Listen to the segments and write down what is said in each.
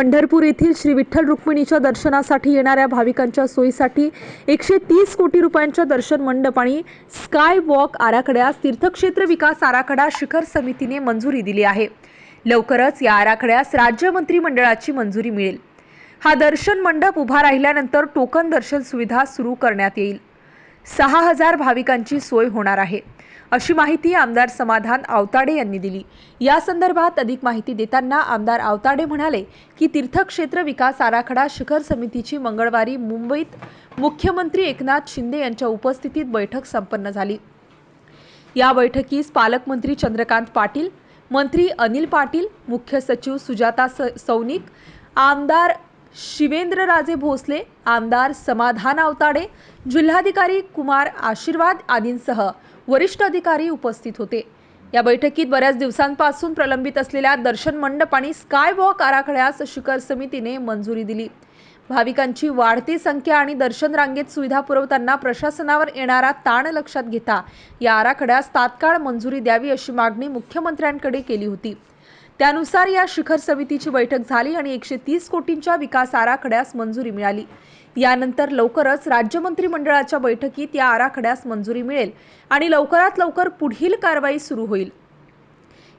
पंढरपूर येथील श्री विठ्ठल रुक्मिणीच्या दर्शनासाठी येणाऱ्या भाविकांच्या सोयीसाठी एकशे तीस कोटी रुपयांच्या दर्शन मंडप आणि स्काय वॉक आराखड्यास तीर्थक्षेत्र विकास आराखडा शिखर समितीने मंजुरी दिली आहे. लवकरच या आराखड्यास राज्य मंत्रिमंडळाची मंजुरी मिळेल. हा दर्शन मंडप उभा राहिल्यानंतर टोकन दर्शन सुविधा सुरू करण्यात येईल. सहा हजार भाविकांची सोय होणार आहे. अशी माहिती आमदार समाधान आवताडे यांनी दिली. या संदर्भात अधिक माहिती देताना आमदार आवताडे म्हणाले की तीर्थक्षेत्र विकास आराखडा शिखर समितीची मंगळवारी मुंबईत मुख्यमंत्री एकनाथ शिंदे यांच्या उपस्थितीत बैठक संपन्न झाली. या बैठकीस पालकमंत्री चंद्रकांत पाटील मंत्री अनिल पाटील मुख्य सचिव सुजाता स- सौनिक आमदार शिवेंद्रराजे भोसले आमदार समाधान आवताडे जिल्हाधिकारी कुमार आशीर्वाद आदींसह वरिष्ठ अधिकारी उपस्थित होते. या बैठकीत बऱ्याच दिवसांपासून प्रलंबित असलेल्या दर्शन मंडप आणि स्काय वॉक आराखड्यास शिखर समितीने मंजुरी दिली. भाविकांची वाढती संख्या आणि दर्शन रांगेत सुविधा पुरवताना प्रशासनावर येणारा ताण लक्षात घेता या आराखड्यास तात्काळ मंजुरी द्यावी अशी मागणी मुख्यमंत्र्यांकडे केली होती. त्यानुसार या शिखर समितीची बैठक झाली आणि एकशे तीस कोटींच्या विकास आराखड्यास मंजुरी मिळाली. यानंतर लवकरच राज्य मंत्रिमंडळाच्या बैठकीत या आराखड्यास मंजुरी मिळेल आणि लवकरात लवकर पुढील कारवाई सुरू होईल.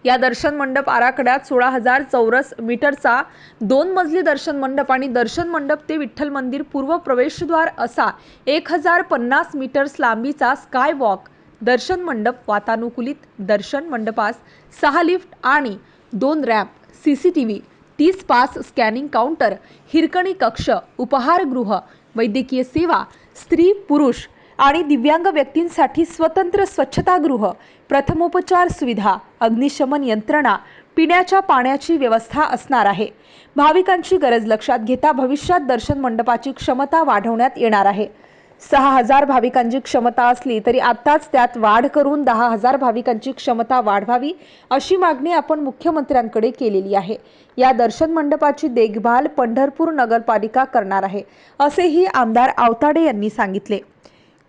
या दर्शन मंडप आराखड्यात सोळा हजार चौरस मीटरचा दोन मजली दर्शन मंडप आणि दर्शन मंडप ते विठ्ठल मंदिर पूर्व प्रवेशद्वार असा एक हजार पन्नास मीटर्स लांबीचा स्काय वॉक दर्शन मंडप वातानुकूलित दर्शन मंडपास सहा लिफ्ट आणि दोन ramp C C T V तीस पास स्कॅनिंग काउंटर हिरकणी कक्ष उपहारगृह वैद्यकीय सेवा स्त्री पुरुष आणि दिव्यांग व्यक्तींसाठी स्वतंत्र स्वच्छतागृह प्रथमोपचार सुविधा अग्निशमन यंत्रणा पिण्याच्या पाण्याची व्यवस्था असणार आहे. भाविकांची गरज लक्षात घेता भविष्यात दर्शन मंडपाची क्षमता वाढवण्यात येणार आहे. सहा हजार भाविकांची क्षमता असली तरी आत्ताच त्यात वाढ करून दहा हजार भाविकांची क्षमता वाढवावी अशी मागणी आपण मुख्यमंत्र्यांकडे केलेली आहे. या दर्शन मंडपाची देखभाल पंढरपूर नगरपालिका करणार आहे असेही आमदार आवताडे यांनी सांगितले.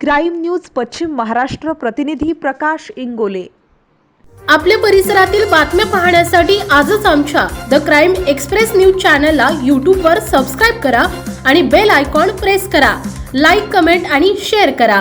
क्राईम न्यूज पश्चिम महाराष्ट्र प्रतिनिधी प्रकाश इंगोले. आपल्या परिसरातील बातम्या पाहण्यासाठी आजच आमच्या द क्राईम एक्सप्रेस न्यूज चॅनलला यूट्यूबवर सबस्क्राईब करा आणि बेल आयकॉन प्रेस करा. लाईक कमेंट आणि शेअर करा.